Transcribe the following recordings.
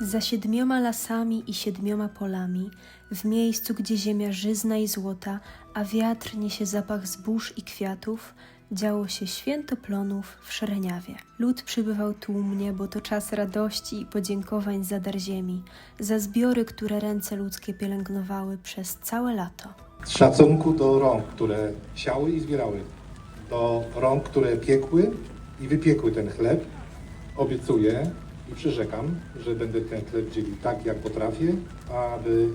Za siedmioma lasami i siedmioma polami, w miejscu, gdzie ziemia żyzna i złota, a wiatr niesie zapach zbóż i kwiatów, działo się święto plonów w Szereniawie. Lud przybywał tłumnie, bo to czas radości i podziękowań za dar ziemi, za zbiory, które ręce ludzkie pielęgnowały przez całe lato. Z szacunku do rąk, które siały i zbierały, do rąk, które piekły i wypiekły ten chleb, obiecuję i przyrzekam, że będę ten chleb dzielił tak, jak potrafię, aby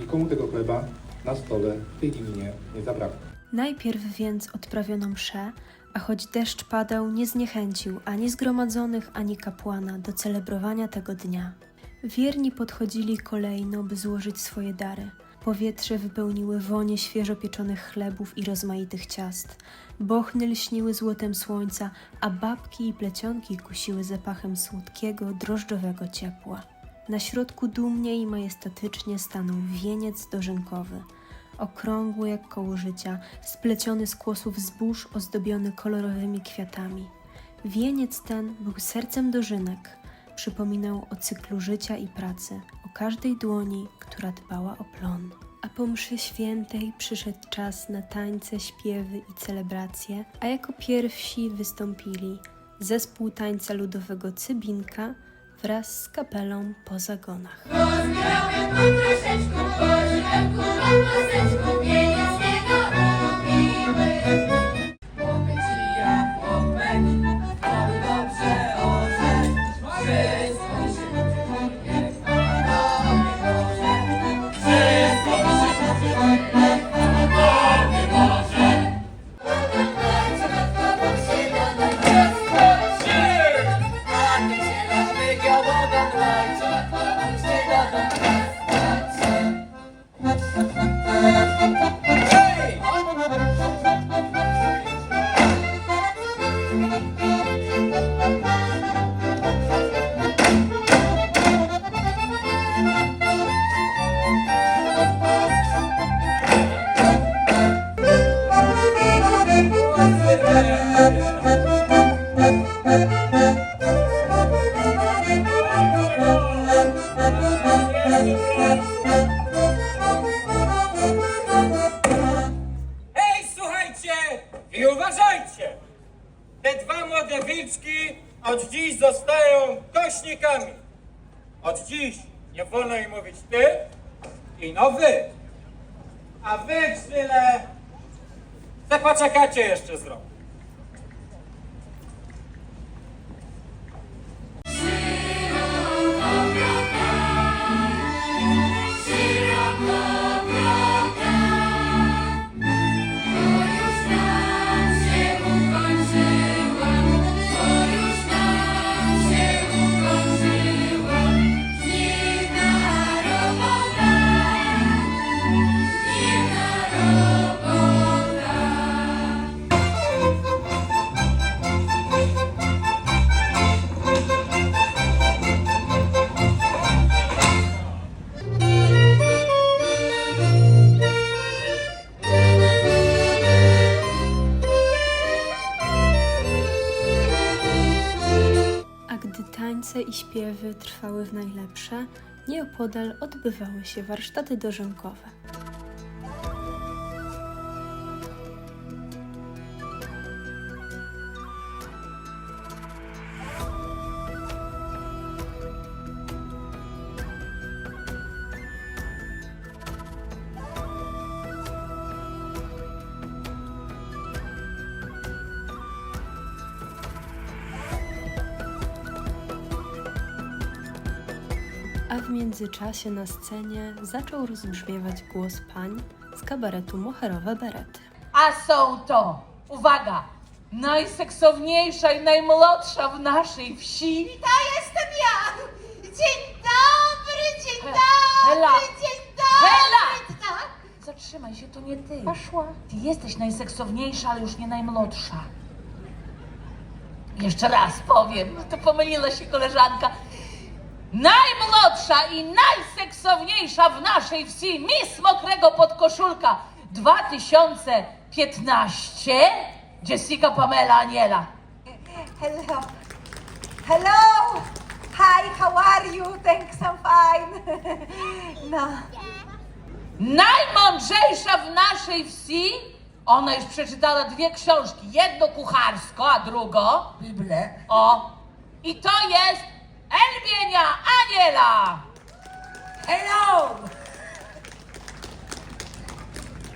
nikomu tego chleba na stole w tej gminie nie zabrakło. Najpierw więc odprawiono mszę, a choć deszcz padał, nie zniechęcił ani zgromadzonych, ani kapłana do celebrowania tego dnia. Wierni podchodzili kolejno, by złożyć swoje dary. Powietrze wypełniły wonie świeżo pieczonych chlebów i rozmaitych ciast. Bochny lśniły złotem słońca, a babki i plecionki kusiły zapachem słodkiego, drożdżowego ciepła. Na środku dumnie i majestatycznie stanął wieniec dożynkowy – okrągły jak koło życia, spleciony z kłosów zbóż, ozdobiony kolorowymi kwiatami. Wieniec ten był sercem dożynek, przypominał o cyklu życia i pracy, każdej dłoni, która dbała o plon. A po mszy świętej przyszedł czas na tańce, śpiewy i celebracje, a jako pierwsi wystąpili zespół tańca ludowego Cybinka wraz z kapelą po zagonach. Pozbierałem po troszeczku, po ziemku, po paseczku, wieniec Ej, słuchajcie i uważajcie! Te dwa młode wilczki od dziś zostają kośnikami. Od dziś nie wolno im mówić ty i no wy. A wy, Grzyle, te poczekacie jeszcze z rok. Śpiewy trwały w najlepsze, nieopodal odbywały się warsztaty dożynkowe. Międzyczasie na scenie zaczął rozbrzmiewać głos pań z kabaretu Moherowe Berety. A są to, uwaga, najseksowniejsza i najmłodsza w naszej wsi. To jestem ja! Dzień dobry, dzień He- dobry, Hela! dzień dobry! Hela! Tak? Zatrzymaj się, to nie ty. Poszła. Ty jesteś najseksowniejsza, ale już nie najmłodsza. Jeszcze raz powiem, to pomyliła się koleżanka. Najmłodsza i najseksowniejsza w naszej wsi Miss Mokrego Podkoszulka 2015 Jessica Pamela Aniela. Hello. Hello! Hi, how are you? Thanks, I'm fine. No. Najmądrzejsza w naszej wsi? Ona już przeczytała dwie książki. Jedno kucharsko, a drugo... Biblię. O. I to jest Elbienia Aniela. Hello.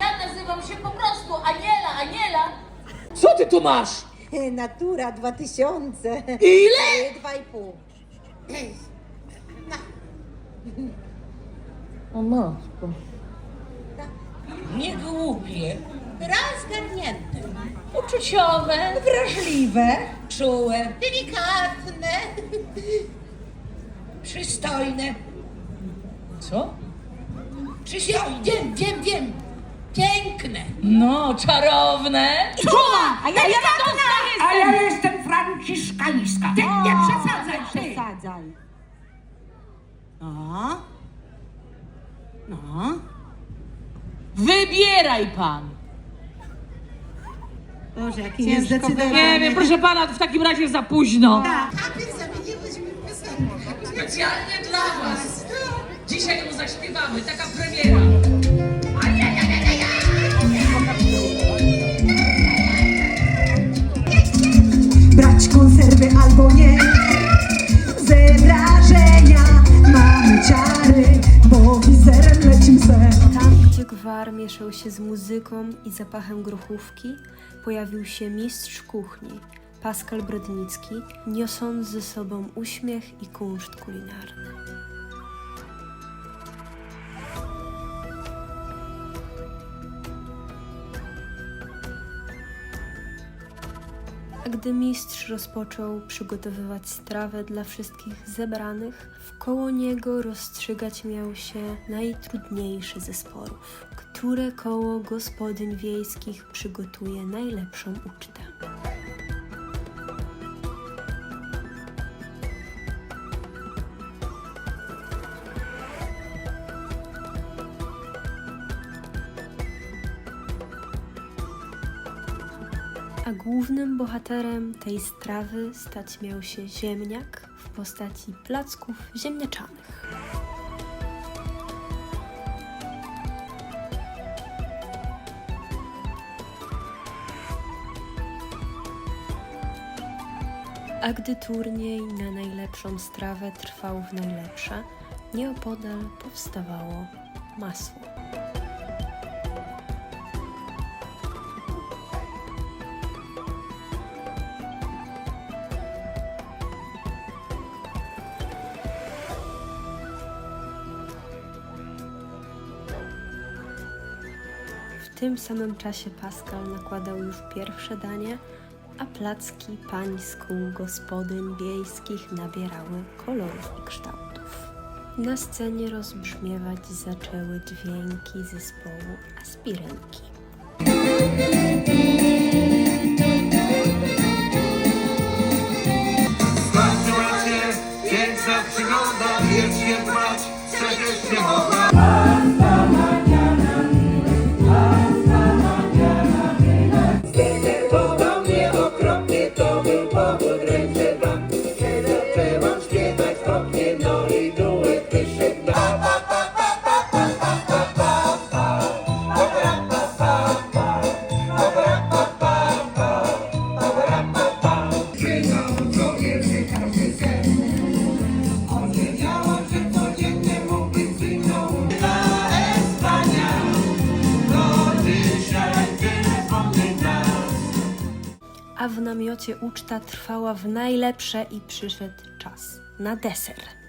Ja nazywam się po prostu Aniela, Aniela. Co ty tu masz? Natura 2000. Ile? Dwa i pół. O matko. Nie głupie, Rozgarnięte. uczuciowe, Wrażliwe. czułe, Delikatne. Przystojne. Co? Wiem, wiem, wiem, wiem. Piękne. No, czarowne. Czuła! A ja, jestem! A ja jestem franciszkańska. Ty nie przesadzaj, ty. Przesadzaj. No. No. Wybieraj pan. Boże, jaki niezdecydowany. Nie wiem, proszę pana, w takim razie za późno. Piosenkę. Specjalnie dla was. Dzisiaj ją zaśpiewamy, taka premiera. brać konserwy albo nie. Ze wrażenia mamy ciary, bo wizerem lecim se. Tam, gdzie gwar mieszał się z muzyką i zapachem grochówki, pojawił się mistrz kuchni, Pascal Brodnicki, niosąc ze sobą uśmiech i kunszt kulinarny. A gdy mistrz rozpoczął przygotowywać strawę dla wszystkich zebranych, wkoło niego rozstrzygać miał się najtrudniejszy ze sporów, które koło gospodyń wiejskich przygotuje najlepszą ucztę. A głównym bohaterem tej strawy stać miał się ziemniak w postaci placków ziemniaczanych. A gdy turniej na najlepszą strawę trwał w najlepsze, nieopodal powstawało masło. Tym samym czasie Pascal nakładał już pierwsze danie, a placki kół gospodyń wiejskich nabierały kolorów i kształtów. Na scenie rozbrzmiewać zaczęły dźwięki zespołu Aspirenki. Wiecznie trwać, przecież nie mogła. Namiocie uczta trwała w najlepsze i przyszedł czas na deser.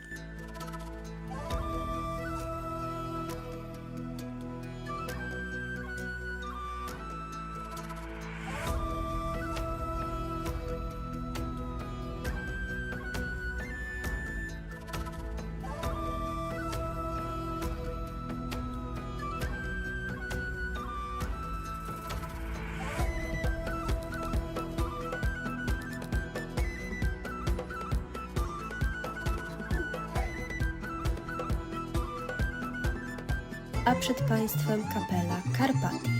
A przed państwem kapela Karpatii.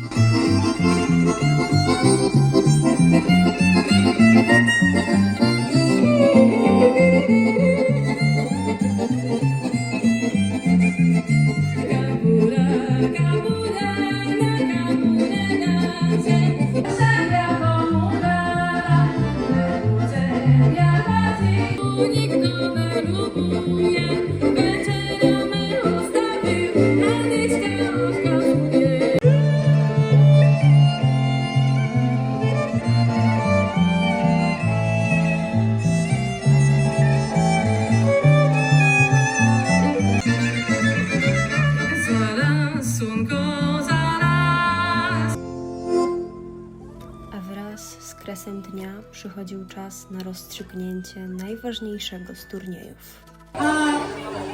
Najważniejszego z turniejów. A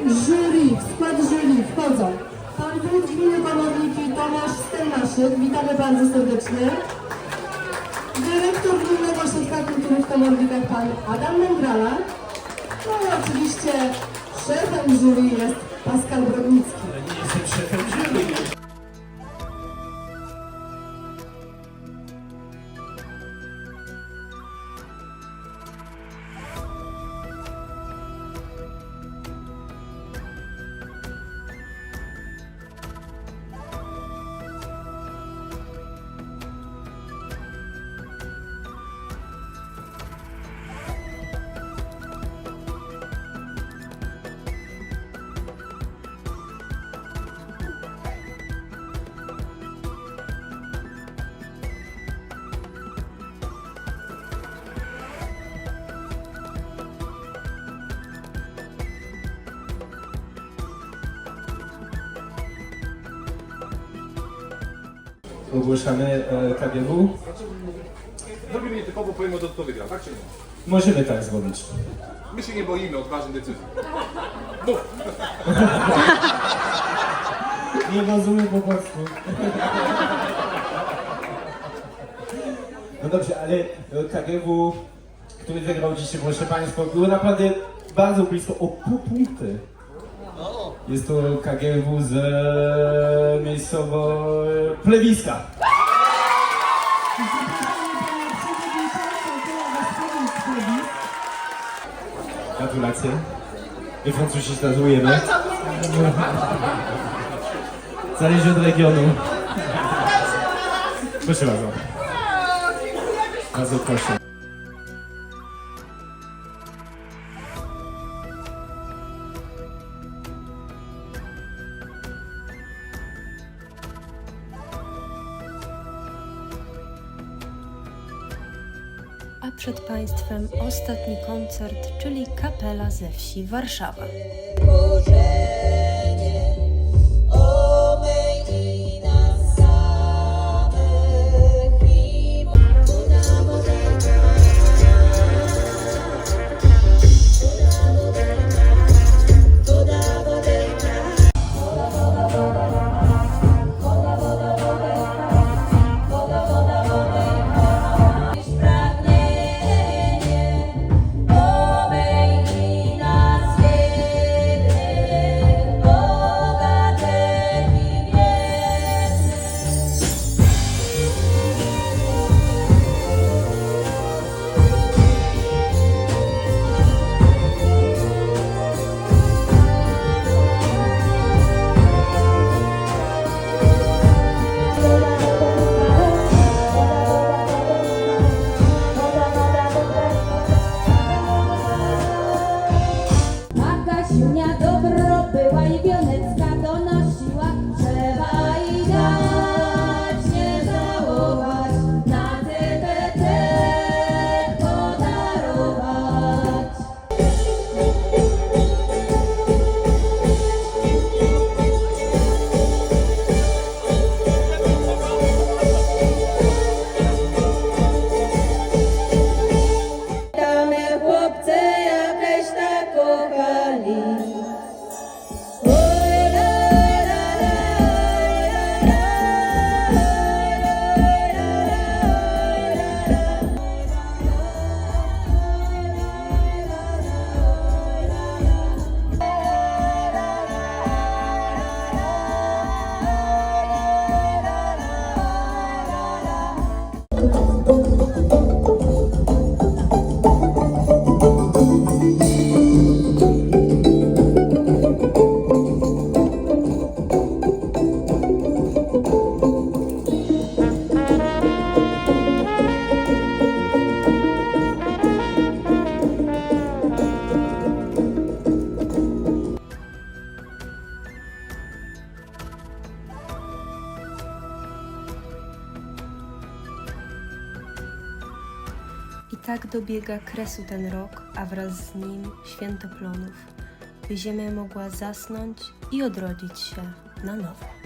jury, w skład jury wchodzą pan wójt gminy Komorniki Tomasz Stelmaszyk, witamy bardzo serdecznie. Dyrektor Gminnego Ośrodka Kultury w Komornikach pan Adam Mędrala. No i oczywiście szefem jury jest Pascal Brodnicki. Ogłaszamy e, KGW? Zrobimy nietypowo, powiem od kto wygrał, tak czy nie? Możemy tak zrobić. My się nie boimy odważnych decyzji. Nie rozumiem po polsku. No dobrze, ale e, KGW, który wygrał dzisiaj, proszę Państwa, było naprawdę bardzo blisko o pół punkty. Jest to KGW z miejscowo Plewiska. Gratulacje. I Francuzi stazujemy. Zależy od regionu. Proszę bardzo. Bardzo proszę. A przed Państwem ostatni koncert, czyli kapela ze wsi Warszawa. Tak dobiega kresu ten rok, a wraz z nim święto plonów, by ziemia mogła zasnąć i odrodzić się na nowo.